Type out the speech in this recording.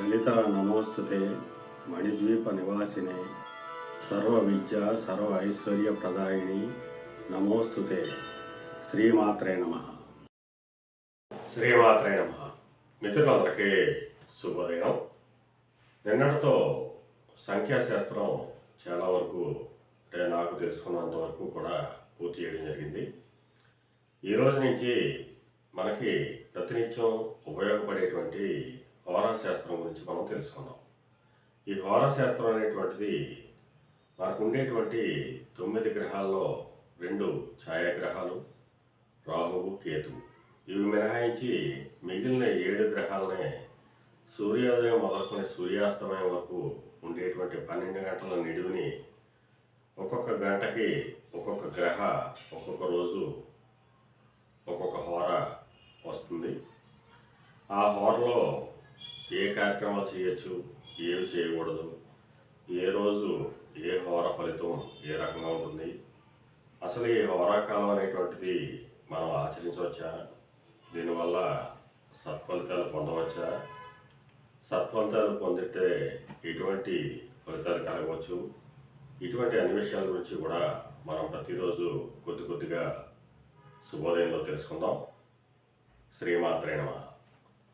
లలిత నమోస్తుతే మణిద్వీప నివాసినే. సర్వ విద్య సర్వ ఐశ్వర్య ప్రదాయిని నమోస్తుతే. శ్రీమాత్రే నమ. శ్రీమాత్రే నమ. మిత్రులందరికీ శుభోదయం. నిన్నటితో సంఖ్యాశాస్త్రం చాలా వరకు అంటే నాకు తెలుసుకున్నంత వరకు కూడా పూర్తి చేయడం జరిగింది. ఈరోజు నుంచి మనకి ప్రతినిత్యం ఉపయోగపడేటువంటి హోరా శాస్త్రం గురించి మనం తెలుసుకుందాం. ఈ హోరా శాస్త్రం అనేటువంటిది మనకు ఉండేటువంటి తొమ్మిది గ్రహాల్లో రెండు ఛాయాగ్రహాలు రాహువు కేతువు. ఇవి మినహాయించి మిగిలిన ఏడు గ్రహాలనే సూర్యోదయం మొదలుకొని సూర్యాస్తమయం వరకు ఉండేటువంటి పన్నెండు గంటల నిడివిని ఒక్కొక్క గంటకి ఒక్కొక్క గ్రహ ఒక్కొక్క రోజు ఒక్కొక్క హోర వస్తుంది. ఆ హోరలో ఏ కార్యక్రమాలు చేయొచ్చు ఏవి చేయకూడదు ఏ రోజు ఏ హోర ఫలితం ఏ రకంగా ఉంటుంది అసలు ఈ హోరాకాలం అనేటువంటిది మనం ఆచరించవచ్చా? దీనివల్ల సత్ఫలితాలు పొందవచ్చా? సత్ఫలితాలు పొందితే ఎటువంటి ఫలితాలు కలగవచ్చు? ఇటువంటి అన్ని విషయాల గురించి కూడా మనం ప్రతిరోజు కొద్ది కొద్దిగా శుభోదయంలో తెలుసుకుందాం. శ్రీమాత్రేనమా